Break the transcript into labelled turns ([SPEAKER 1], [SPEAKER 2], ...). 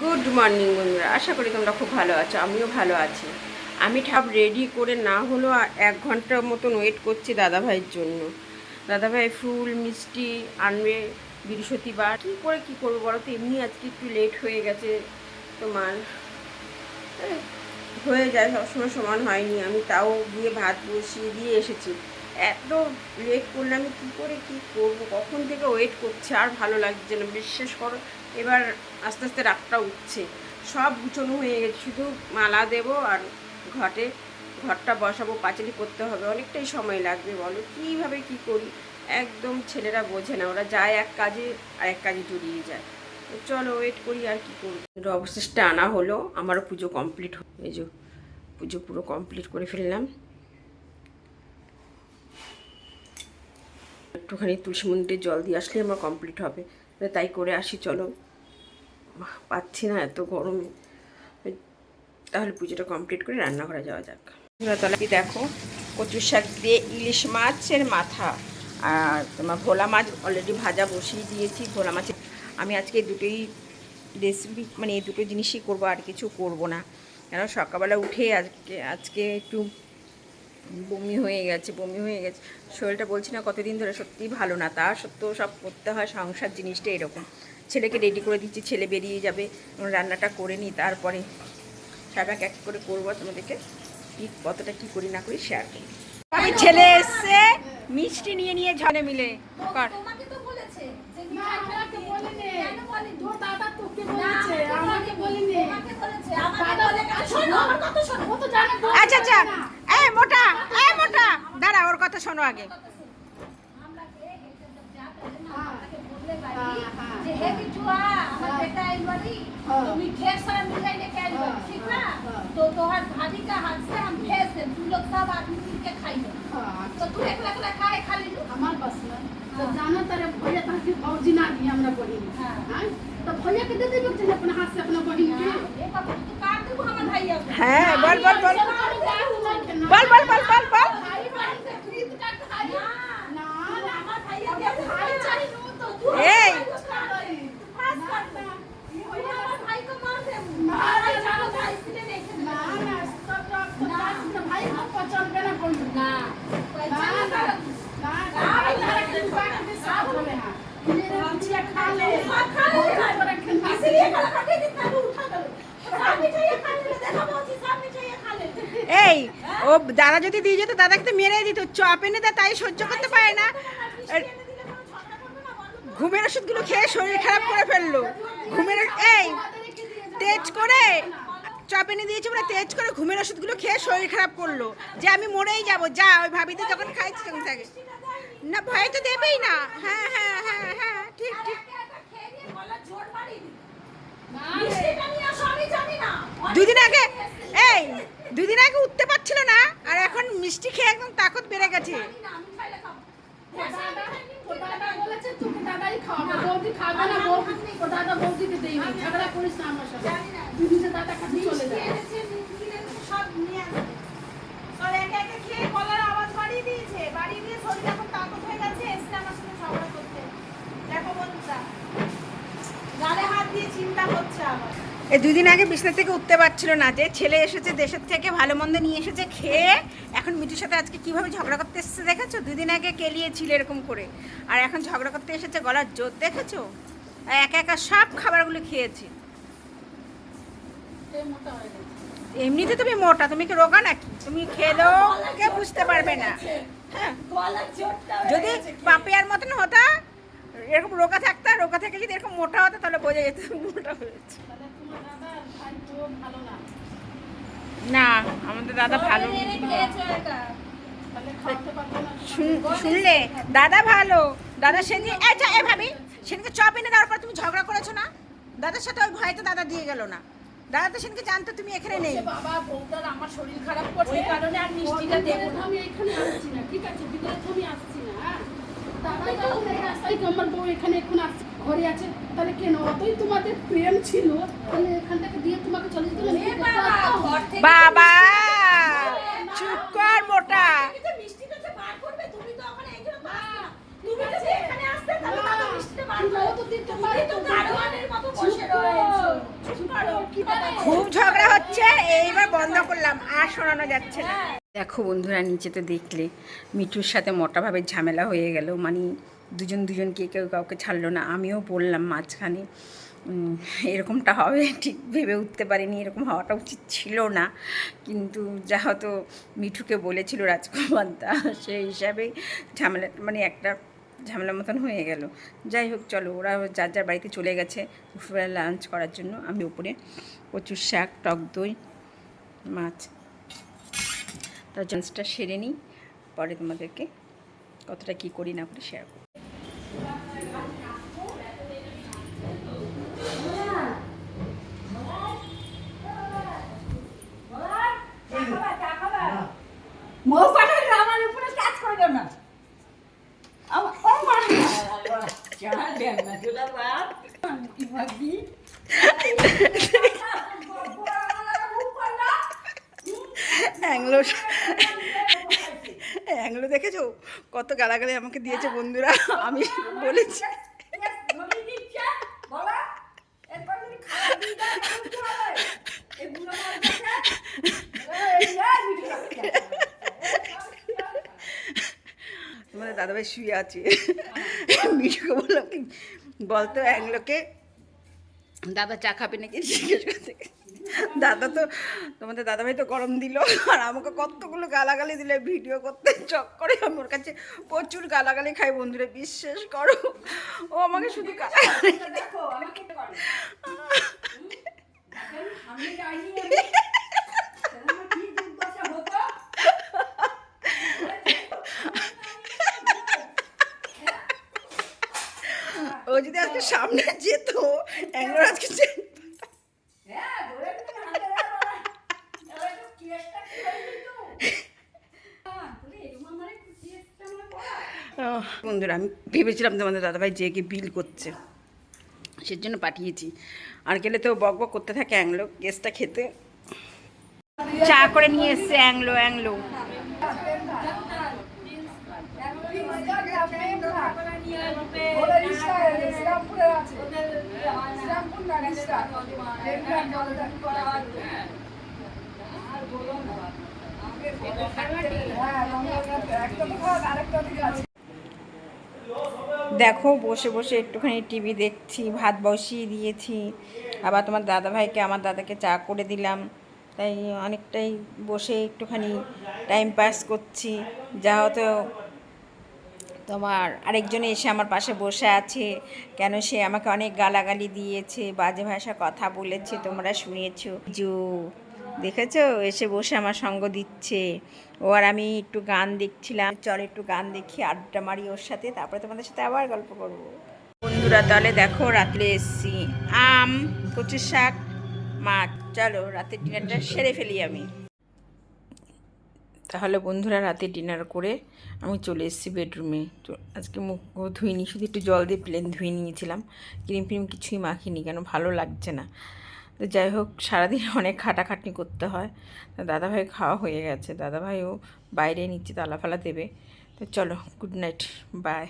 [SPEAKER 1] Good morning বন্ধুরা। আশা করি তোমরা খুব ভালো আছো, আমিও ভালো আছি। আমি ঠাপ রেডি করে না হলেও এক ঘণ্টার মতন ওয়েট করছি দাদাভাইয়ের জন্য। দাদাভাই ফুল, মিষ্টি আনবে বৃহস্পতিবার। কী করে কী করব বলো তো? এমনি আজকে একটু লেট হয়ে গেছে তোমার। হয়ে যায়, সবসময় সমান হয়নি। আমি তাও গিয়ে ভাত বসিয়ে দিয়ে এসেছি। এত লেট করলে আমি কী করে কী করব? কখন থেকে ওয়েট করছে? আর ভালো লাগছে না। বিশ্বাস করো এবার আস্তে আস্তে রাতটা উঠছে। সব গুছানো হয়ে গেছে, শুধু মালা দেবো আর ঘটে, ঘরটা বসাবো, পাঁচালি করতে হবে। অনেকটাই সময় লাগবে বলো, কীভাবে কি করি? একদম ছেলেরা বোঝে না, ওরা যায় এক কাজে আর এক কাজে জড়িয়ে যায়। চলো ওয়েট করি আর কি করব। অবশেষটা আনা হলো, আমারও পুজো কমপ্লিট এই যে, পুজো পুরো কমপ্লিট করে ফেললাম। একটুখানি তুলসী মন্দিরে জল দিয়ে আসলে আমার কমপ্লিট হবে। তাই করে আসি, চলো। পাচ্ছি না এত গরমে। তাহলে পুজোটা কমপ্লিট করে রান্না রান্নাঘরে যাওয়া যাক। তাহলে দেখো, কচুর শাক দিয়ে ইলিশ মাছের মাথা। আর তোমার ভোলা মাছ অলরেডি ভাজা বসিয়ে দিয়েছি, ভোলা মাছের। আমি আজকে দুটোই রেসিপি মানে এই দুটো জিনিসই করব, আর কিছু করব না। কেন সকালবেলা উঠে আজকে আজকে একটু বমি হয়ে গেছে বমি হয়ে গেছে। শরীরটা বলছি না কতদিন ধরে সত্যিই ভালো না তা সত্ত্বেও সব করতে হয় সংসার জিনিসটা এরকম। ছেলেকে রেডি করে দিচ্ছি ছেলে বেরিয়ে যাবে রান্নাটা করে নিই তারপরে সব এক এক করে করব তোমাদেরকে কী কতটা কী করি না করি শেয়ার করি আমি ছেলে এসছে মিষ্টি নিয়ে নিয়ে ঝনে মিলে। কর। আচ্ছা আচ্ছা। এই মোটা এই মোটা দাঁড়া ওর কথা শোনো আগে
[SPEAKER 2] तो तोहर भाभी का हाथ से हम भेज दे तू लोग सब आदमी मिल के
[SPEAKER 3] खाई
[SPEAKER 2] तो तू एक लाख लाख खाए खा ली
[SPEAKER 3] हमार बस में तो
[SPEAKER 2] जाना
[SPEAKER 3] तेरे भैया तहां के फौजी ना भी हमरा बहिन
[SPEAKER 2] हां
[SPEAKER 3] तो भैया के दे दे अपना हाथ से अपना बहिन के हां
[SPEAKER 2] बल बल बल बल बल बल बल
[SPEAKER 1] बल। ও দাদা যদি দিয়ে যেত দাদাকে তো মেরে দিত। চপ এনে দেয় তাই সহ্য করতে পারে না। ঘুমের ওষুধগুলো খেয়ে শরীর খারাপ করে ফেলল। ঘুমের এই তেজ করে চপ এনে দিয়েছে বলে তেজ করে ঘুমের ওষুধগুলো খেয়ে শরীর খারাপ করল। যে আমি মরেই যাব যা ওই ভাবিতে যখন খাইছি তখন থাকে। না ভয় তো দেবেই না। হ্যাঁ হ্যাঁ হ্যাঁ হ্যাঁ ঠিক ঠিক। দুদিন আগে দুদিন আগে উঠতে পারছিল না আর এখন মিষ্টি খেয়ে একদম তাকত বেড়ে গেছে।
[SPEAKER 3] দাদা বৌদি খাবে না। বৌদি দাদা বৌদিকে দেই ঝগড়া করিস না আমার সাথে দাদা কাছে চলে যা
[SPEAKER 2] এনেছে মিষ্টি এনেছে সব নিয়ে আসবে আর একা একা খেয়ে গলার আওয়াজ বাড়িয়ে দিয়েছে বাড়িয়ে দিয়ে শরীর এখন তাকত হয়ে গেছে এসছে আমার সাথে ঝগড়া করতে দেখো বন্ধুরা গালে হাত দিয়ে চিন্তা করছে আবার
[SPEAKER 1] এই দুদিন আগে বিছনা থেকে উঠতে পারছিল না যে ছেলে এসেছে, দেশের থেকে ভালো মন্দ নিয়ে এসেছে, খেয়ে এখন মিঠুর সাথে আজকে কীভাবে ঝগড়া করতে এসেছে দেখেছ? দুদিন আগে কেলিয়েছিল এরকম করে। আর এখন ঝগড়া করতে এসেছে, গলার জোর দেখেছ? একা একা সব খাবারগুলো খেয়েছে। এমনিতে তুমি মোটা, তুমি কি রোগা নাকি? তুমি খেলেও কে বুঝতে পারবে না। হ্যাঁ। যদি পাপিয়ার মতন হতা, এরকম রোগা থাকতা, রোগা থেকে যদি এরকম মোটা হতো, তাহলে বোঝা যেত মোটা হয়েছে।
[SPEAKER 3] না
[SPEAKER 1] না আমাদের দাদা ভালো। শুনলে? দাদা ভালো। দাদা সেদিন আচ্ছা এ ভাবি সেদিনকে চপ এনে দেওয়ার পর তুমি ঝগড়া করেছ না? দাদার সাথে ওই ভয়তে দাদা দিয়ে গেল না। দাদা তো সেদিনকে জানতো তুমি এখানে নেই।
[SPEAKER 3] বাবা বউটার আমার শরীর খারাপ করছে কারণে আর মিষ্টিটা দেবো না। আমি এখানে আসছি না ঠিক আছে? বিকেলে আমি আসছি না হ্যাঁ? দাদা যখন আমার বউ এখানে এখন আসছে। ঘরে আছে তাহলে কেন? অতই তোমাদের প্রেম ছিল। তাহলে এখান থেকে দিয়ে তোমাকে চলে যেতে হবে।
[SPEAKER 2] বাবা,
[SPEAKER 1] চুপ কর মোটা।
[SPEAKER 3] ব্যাপার?
[SPEAKER 1] খুব ঝগড়া হচ্ছে এইবার বন্ধ করলাম আর শোনানো যাচ্ছে না। দেখো বন্ধুরা নিচে তো দেখলে মিঠুর সাথে মোটাভাবে ঝামেলা হয়ে গেল মানে দুজন দুজনকে কেউ কাউকে ছাড়লো না, আমিও বললাম মাঝখানে এরকমটা হবে, ঠিক ভেবে উঠতে পারিনি, এরকম হওয়াটা উচিত ছিল না। কিন্তু যা হয়তো মিঠুকে বলেছিল রাজকুমার দা সেই হিসাবেই ঝামেলা মানে একটা ঝামেলার মতন হয়ে গেল। যাই হোক, চলো, ওরা যার যার বাড়িতে চলে গেছে, দুপুরবেলা লাঞ্চ করার জন্য, আমি উপরে প্রচুর শাক, টক দই, মাছ, তার জান্সটা সেরে নিই, পরে তোমাদেরকে কতটা কি করি না করি শেয়ার করি
[SPEAKER 2] মৌ পাঠালে আমার উপরে কাজ করে দাও না আমার ও মা কি ভাবি
[SPEAKER 1] অ্যাংলো অ্যাংলো দেখেছ? কত গালাগালি আমাকে দিয়েছে বন্ধুরা। আমি বলেছি। তোমাদের দাদাভাই শুয়ে আছে। মিঠুকে বললাম বলতো অ্যাংলোকে দাদা চা খাবে নাকি? জিজ্ঞেস করতে দাদা তো তোমাদের দাদা ভাই তো গরম দিল। আর আমাকে কতগুলো গালাগালি দিলে ভিডিও করতে চক করে। আমি ওর কাছে প্রচুর গালাগালি খাই বন্ধুরা বিশ্বাস করো। ও আমাকে শুধু গালাগালি
[SPEAKER 2] দেখো আমাকে করে আমি যাইনি আমার কি দুর্দশা হতো
[SPEAKER 1] ও যদি আজকে সামনে যেত অ্যাংলোর আজকে যে-
[SPEAKER 2] হ্যাঁ ধরে নিয়ে হাতে ধরে এবার তো কেসটা কি হয়ে যেত হ্যাঁ তুমি এরকম আমার পড়া।
[SPEAKER 1] আহ, বন্ধুরা আমি ভেবেছিলাম তোমাদের দাদাভাই জেগে বিল করছে। সের জন্য পাঠিয়েছি। আর গেলে তো বক বক করতে থাকে অ্যাংলো গেস্টটা খেতে। চা করে নিয়ে এসছে অ্যাংলো অ্যাংলো। দেখো, বসে বসে একটুখানি টিভি দেখছি, ভাত বসিয়ে দিয়েছি। আবার তোমার দাদাভাইকে, আমার দাদাকে চা করে দিলাম। তাই অনেকটাই বসে একটুখানি টাইম পাস করছি। যা হয়তো তোমার আরেকজন এসে আমার পাশে বসে আছে। কেন সে আমাকে অনেক গালাগালি দিয়েছে, বাজে ভাষা কথা বলেছে, তোমরা শুনেছো। জু, দেখেছ? এসে বসে আমার সঙ্গ দিচ্ছে। ও আর আমি একটু গান দেখছিলাম। চল একটু গান দেখি, আড্ডা মারি ওর সাথে, তারপরে তোমাদের সাথে আবার গল্প করব। বন্ধুরা, তাহলে দেখো, রাত্রে এসছি। আম, কচুর শাক, মাছ। চলো, রাতের ডিনারটা সেরে ফেলি আমি। তাহলে বন্ধুরা রাতে ডিনার করে আমি চলে এসেছি বেডরুমে আজকে মুখ ধুইনি, শুধু একটু জল দিয়ে প্লেন ধুয়ে নিয়েছিলাম। ক্রিম ফ্রিম কিছুই মাখিনি, কেন ভালো লাগছে না। তো যাই হোক, সারাদিন অনেক খাটাখাটনি করতে হয়। তো দাদাভাই খাওয়া হয়ে গেছে। দাদাভাইও বাইরে নিচ্ছে, তালা ফালা দেবে। তো চলো গুড নাইট বাই